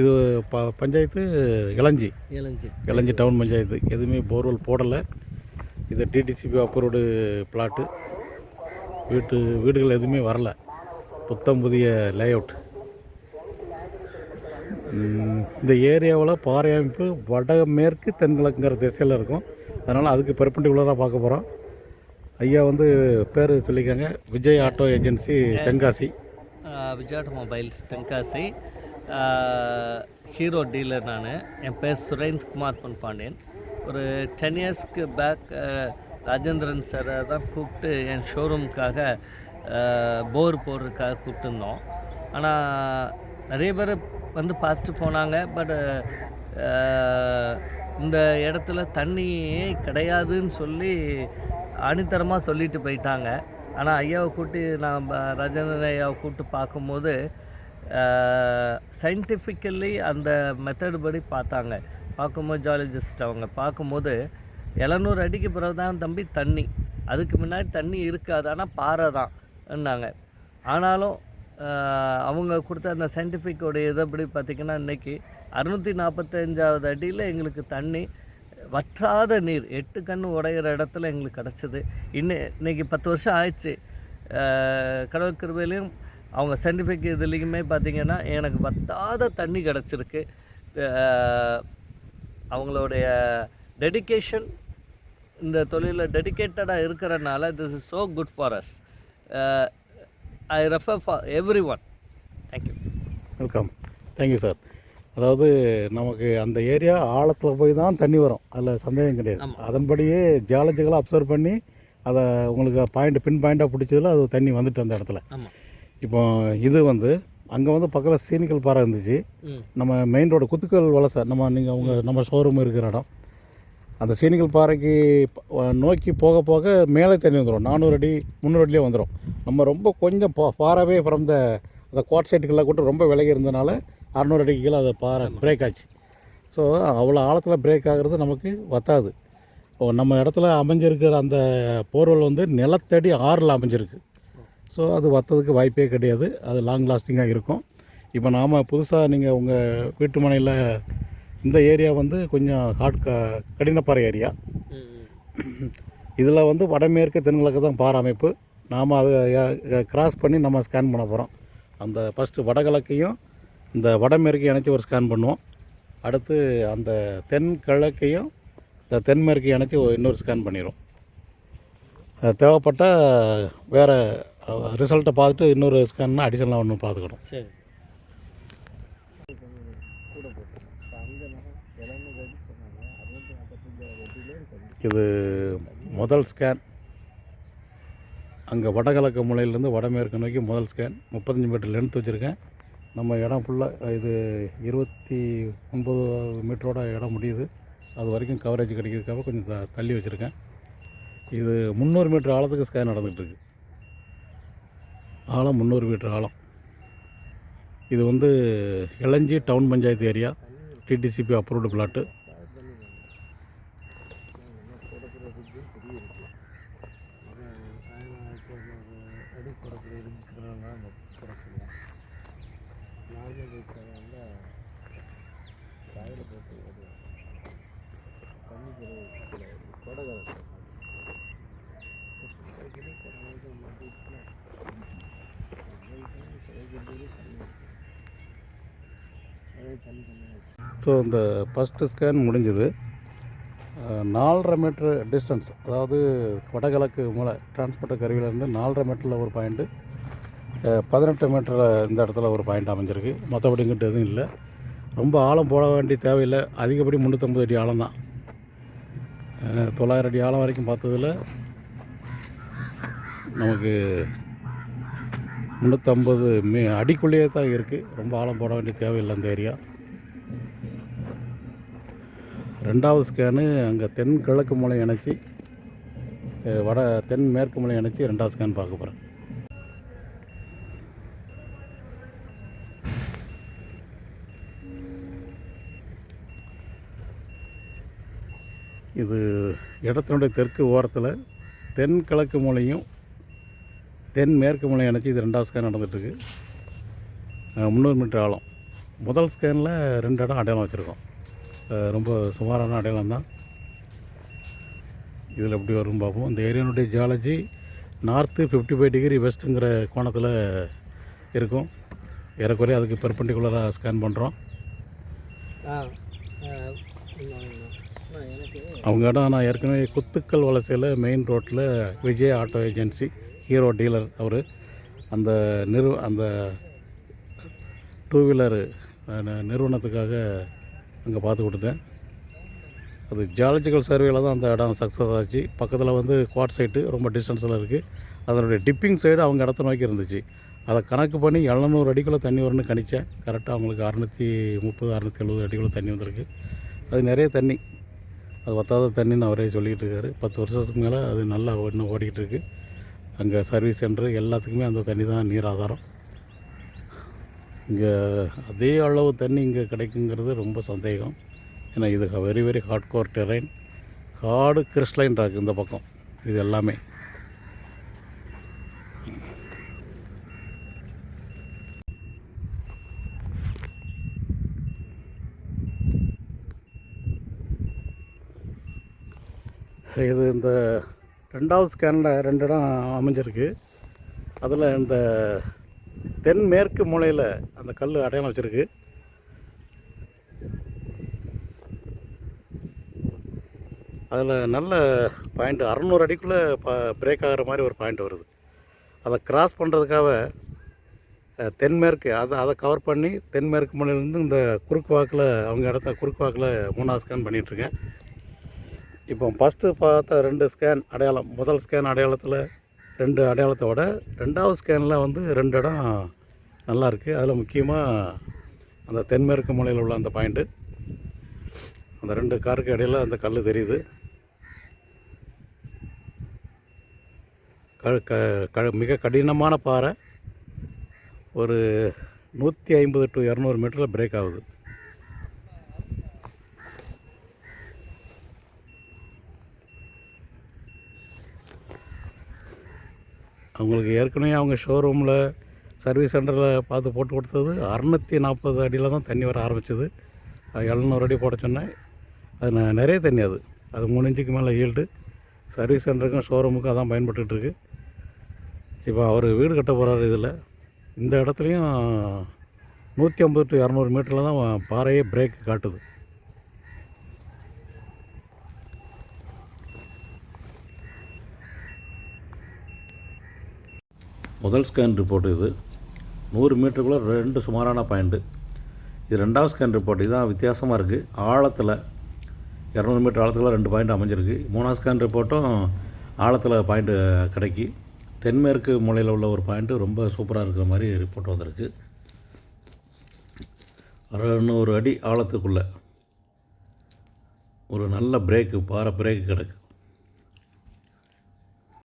இது ப பஞ்சாயத்து இளஞ்சி. இளஞ்சி. இளஞ்சி டவுன் பஞ்சாயத்து. எதுவுமே போர்வெல் போடலை. இது டிடிசிபி அப்ரூவ்டு பிளாட்டு வீட்டு வீடுகள் எதுவுமே வரல. புத்தம் புதிய லேஅவுட் இந்த ஏரியாவில் பாறை அமைப்பு வடமேற்கு தென்கிழக்குங்கிற திசையில் இருக்கும். அதனால் அதுக்கு பெர்பெண்டிகுலராக பார்க்க போகிறோம் ஐயா வந்து பேர் சொல்லிக்கோங்க Vijay auto agency Tenkasi. Vijay automobiles Tenkasi. Hero dealer நான். என் பேர் சுரேந்த்குமார் பொன் பாண்டியன் ஒரு டென் இயர்ஸ்க்கு பேக் ராஜேந்திரன் சாரை தான் கூப்பிட்டு என் ஷோரூமுக்காக போர் போடுறதுக்காக கூப்பிட்டுருந்தோம். ஆனால் நிறைய பேர் வந்து பார்த்துட்டு போனாங்க. பட் இந்த இடத்துல தண்ணியே கிடையாதுன்னு சொல்லி அணித்தரமாக சொல்லிட்டு போயிட்டாங்க. ஆனால் ஐயாவை கூட்டி நான் ராஜேந்திரன் ஐயாவை கூப்பிட்டு பார்க்கும்போது சயின்டிஃபிக்கலி அந்த மெத்தடு படி பார்த்தாங்க. பார்க்கும்போது ஜாலஜிஸ்ட் அவங்க பார்க்கும்போது எழுநூறு அடிக்கு பிறகு தான் தம்பி தண்ணி. அதுக்கு முன்னாடி தண்ணி இருக்காது ஆனால் பாறை தான்ன்னாங்க ஆனாலும் அவங்க கொடுத்த அந்த சயின்டிஃபிக்கோடைய இதைப்படி பார்த்திங்கன்னா இன்றைக்கி அறுநூற்றி நாற்பத்தஞ்சாவது அடியில் எங்களுக்கு தண்ணி வற்றாத நீர் எட்டு கண் உடையிற இடத்துல எங்களுக்கு கிடச்சிது. இன்னும் இன்னைக்கு பத்து வருஷம் ஆயிடுச்சு. ஆஹ், கடவுள் அவங்க சயின்டிஃபிக் இதுலேயுமே பார்த்திங்கன்னா எனக்கு வத்தாத தண்ணி கிடச்சிருக்கு. அவங்களுடைய டெடிகேஷன் இந்த தொழிலில் டெடிகேட்டடாக இருக்கிறனால this is so good for us I refer for every one thank you welcome thank you sir அதாவது நமக்கு அந்த ஏரியா ஆழத்தில் போய் தான் தண்ணி வரும். அதில் சந்தேகம் கிடையாது. அதன்படியே ஜியாலஜிக்கலாக அப்சர்வ் பண்ணி அதை உங்களுக்கு பாயிண்ட் பின் பாயிண்ட்டாக பிடிச்சதில் அது தண்ணி வந்துட்டு அந்த இடத்துல. ஆமாம் இப்போ இது வந்து அங்கே வந்து பக்கத்தில் சீனிக்கல் பாறை இருந்துச்சு. நம்ம மெயின் ரோடு குத்துக்கல் வலசை நம்ம நீங்கள் அவங்க நம்ம ஷோரூம் இருக்கிற இடம். அந்த சீனிக்கல் பாறைக்கு ப- நோக்கி போக போக மேலே தண்ணி வந்துடும் நானூறு அடி முந்நூறு அடியிலே வந்துடும் நம்ம ரொம்ப கொஞ்சம் ஃபாராகவே ஃப்ரம் த அந்த குவாட் சைட்டுக்கெல்லாம் கூட ரொம்ப விலகி இருந்தனால அறநூறு அடிக்கு கீழே அது பாறை பிரேக் ஆச்சு. ஸோ அவ்வளோ ஆழத்தில் பிரேக் ஆகிறது நமக்கு வத்தாது. நம்ம இடத்துல அமைஞ்சிருக்கிற அந்த போர்வெல் வந்து நிலத்தடி ஆறில் அமைஞ்சிருக்கு. ஸோ அது வத்ததுக்கு வாய்ப்பே கிடையாது. அது லாங் லாஸ்டிங்காக இருக்கும். இப்போ நாம் புதுசாக நீங்கள் உங்கள் வீட்டு மனையில் இந்த ஏரியா வந்து கொஞ்சம் ஹாட் க கடினப்பாறை ஏரியா இதில் வந்து வடமேற்கு தென்கிழக்கு தான் பாறை அமைப்பு. நாம் அதை கிராஸ் பண்ணி நம்ம ஸ்கேன் பண்ண போகிறோம் அந்த ஃபஸ்ட்டு வடகிழக்கையும் இந்த வடமேற்கையும் இணைச்சி ஒரு ஸ்கேன் பண்ணுவோம். அடுத்து அந்த தென்கிழக்கையும் இந்த தென்மேற்கையும் இணைச்சி இன்னொரு ஸ்கேன் பண்ணிடுவோம் தேவைப்பட்டால் வேறு ரிசல்ட்டை பார்த்துட்டு இன்னொரு ஸ்கேன்னா அடிஷனலாக ஒன்று பார்த்துக்கணும். சரி. இது முதல் ஸ்கேன் அங்கே வடகிழக்கு மூலையிலேருந்து வடமேற்கு நோக்கி முதல் ஸ்கேன் முப்பத்தஞ்சு மீட்டர் லென்த் வச்சுருக்கேன். நம்ம இடம் ஃபுல்லாக இது இருபத்தி ஒன்பது மீட்டரோட இடம் முடியுது. அது வரைக்கும் கவரேஜ் கிடைக்கிறதுக்காக கொஞ்சம் த தள்ளி வச்சுருக்கேன். இது முந்நூறு மீட்டர் ஆழத்துக்கு ஸ்கேன் நடந்துகிட்ருக்கு ஆழம் முந்நூறு மீட்டர் ஆழம். இது வந்து Ilanji town panchayat area DTCP approved plot so இந்த ஃபஸ்ட்டு ஸ்கேன் முடிஞ்சது. நாலரை மீட்ரு டிஸ்டன்ஸ் அதாவது வடகிழக்கு மூலை டிரான்ஸ்மிட்டர் கருவியிலேருந்து நாலரை மீட்டரில் ஒரு பாயிண்ட்டு பதினெட்டு மீட்டரில் இந்த இடத்துல ஒரு பாயிண்ட் அமைஞ்சிருக்கு. மற்றபடி இங்கிட்ட எதுவும் இல்லை. ரொம்ப ஆழம் போட வேண்டிய தேவையில்லை. அதிகப்படி முந்நூற்றம்பது அடி ஆழம் தான் தொள்ளாயிரம் அடி ஆழம் வரைக்கும் பார்த்ததில் நமக்கு முந்நூற்றம்பது மீ அடிக்குள்ளேயே தான் இருக்குது ரொம்ப ஆழம் போட வேண்டிய தேவையில்லை அந்த ஏரியா. ரெண்டாவது ஸ்கேனு அங்கே தென் கிழக்கு மூலை இணைச்சி வட தென் மேற்கு மூலை இணைச்சி ரெண்டாவது ஸ்கேன் பார்க்க போகிறேன் இது இடத்தினுடைய தெற்கு ஓரத்தில் தென் கிழக்கு மூலையும் தென் மேற்கு மூலையும் இணைச்சி இது ரெண்டாவது ஸ்கேன் நடந்துகிட்ருக்கு முந்நூறு மீட்டர் ஆழம். முதல் ஸ்கேனில் ரெண்டு இடம் அடையாளம் வச்சுருக்கோம். ரொம்ப சுமாரான அடையாளம் தான். இதில் எப்படி வரும் பார்ப்போம். இந்த ஏரியானுடைய geology north fifty five degree வெஸ்ட்டுங்கிற கோணத்தில் இருக்கும். ஏறக்குறைய அதுக்கு பெர்பெண்டிகுலராக ஸ்கேன் பண்ணுறோம் அவங்க இடம் நான் ஏற்கனவே குத்துக்கல் வலசையில் மெயின் ரோட்டில் Vijay auto agency. Hero dealer அவர். அந்த நிறு அந்த டூ வீலரு நிறுவனத்துக்காக அங்கே பார்த்து கொடுத்தேன். அது ஜியாலஜிக்கல் சர்வேல தான் அந்த இடம் சக்ஸஸ் ஆச்சு. பக்கத்தில் வந்து குவாட் சைட்டு ரொம்ப டிஸ்டன்ஸில் இருக்குது அதனுடைய டிப்பிங் சைடு அவங்க இடத்த நோக்கி இருந்துச்சு. அதை கணக்கு பண்ணி எழுநூறு அடிக்குள்ளே தண்ணி வரும்னு கணித்தேன் கரெக்டாக அவங்களுக்கு அறநூற்றி முப்பது அறநூற்றி எழுபது அடிக்குள்ளே தண்ணி வந்திருக்கு. அது நிறைய தண்ணி. அது பத்தாத தண்ணின்னு அவரே சொல்லிக்கிட்டு இருக்காரு. பத்து வருஷத்துக்கு மேலே அது நல்லா இன்னும் ஓடிக்கிட்டு இருக்குது அங்கே சர்வீஸ் சென்டர் எல்லாத்துக்குமே அந்த தண்ணி தான் நீர் ஆதாரம். இங்கே அதே அளவு தண்ணி இங்கே கிடைக்குங்கிறது ரொம்ப சந்தேகம். ஏன்னா இது very very hard core terrain காடு கிறிஸ்டலைன் ராக் இந்த பக்கம். இது எல்லாமே. இது இந்த ரெண்டாவது ஸ்கேனில் ரெண்டு இடம் அமைஞ்சிருக்கு. அதில் இந்த தென்மேற்கு மூலையில் அந்த கல் அடையாளம் வச்சுருக்கு. அதில் நல்ல பாயிண்ட் அறநூறு அடிக்குள்ளே ப பிரேக் ஆகிற மாதிரி ஒரு பாயிண்ட் வருது. அதை கிராஸ் பண்ணுறதுக்காக தென்மேற்கு அதை அதை கவர் பண்ணி தென்மேற்கு மூலையிலேருந்து இந்த குறுக்கு வாக்கில் அவங்க இடத்த குறுக்கு வாக்கில் மூணாவது ஸ்கேன் பண்ணிகிட்ருக்கேன் இப்போ ஃபஸ்ட்டு பார்த்த ரெண்டு ஸ்கேன் அடையாளம். முதல் ஸ்கேன் அடையாளத்தில் ரெண்டு அடையாளத்தை விட ரெண்டாவது ஸ்கேனில் வந்து ரெண்டு இடம் நல்லா இருக்குது அதில் முக்கியமாக அந்த தென்மேற்கு மூலையில் உள்ள அந்த பாயிண்ட்டு அந்த ரெண்டு காருக்கு இடையில அந்த கல் தெரியுது. க க க மிக கடினமான பாறை. ஒரு நூற்றி ஐம்பது டு இரநூறு மீட்டரில் பிரேக் ஆகுது. அவங்களுக்கு ஏற்கனவே அவங்க ஷோரூமில் சர்வீஸ் சென்டரில் பார்த்து போட்டு கொடுத்தது அறநூற்றி நாற்பது அடியில் தான் தண்ணி வர ஆரம்பிச்சது. எழுநூறு அடி போட சொன்னேன். அது ந- நிறைய தண்ணி அது. அது மூணு இன்ச்சுக்கு மேலே ஈல்டு சர்வீஸ் சென்டருக்கும் ஷோரூமுக்கும் அதான் பயன்பட்டுருக்கு இப்போ அவர் வீடு கட்ட போகிறாரு இதில். இந்த இடத்துலையும் நூற்றி ஐம்பது டு இரநூறு மீட்டரில் தான் பாறையே பிரேக் காட்டுது. முதல் ஸ்கேன் ரிப்போர்ட் இது. நூறு மீட்டருக்குள்ளே ரெண்டு சுமாரான பாயிண்ட்டு இது ரெண்டாவது ஸ்கேன் ரிப்போர்ட் இதுதான் வித்தியாசமாக இருக்குது ஆழத்தில் இரநூறு மீட்டர் ஆழத்தில் ரெண்டு பாயிண்ட் அமைஞ்சிருக்கு. மூணாவது ஸ்கேன் ரிப்போர்ட்டும் ஆழத்தில் பாயிண்ட்டு கிடைக்கி தென்மேற்கு மூலையில் உள்ள ஒரு பாயிண்ட்டு ரொம்ப சூப்பராக இருக்கிற மாதிரி ரிப்போர்ட் வந்திருக்கு. அறுநூறு அடி ஆழத்துக்குள்ளே ஒரு நல்ல பிரேக்கு பாறை பிரேக்கு கிடக்கு.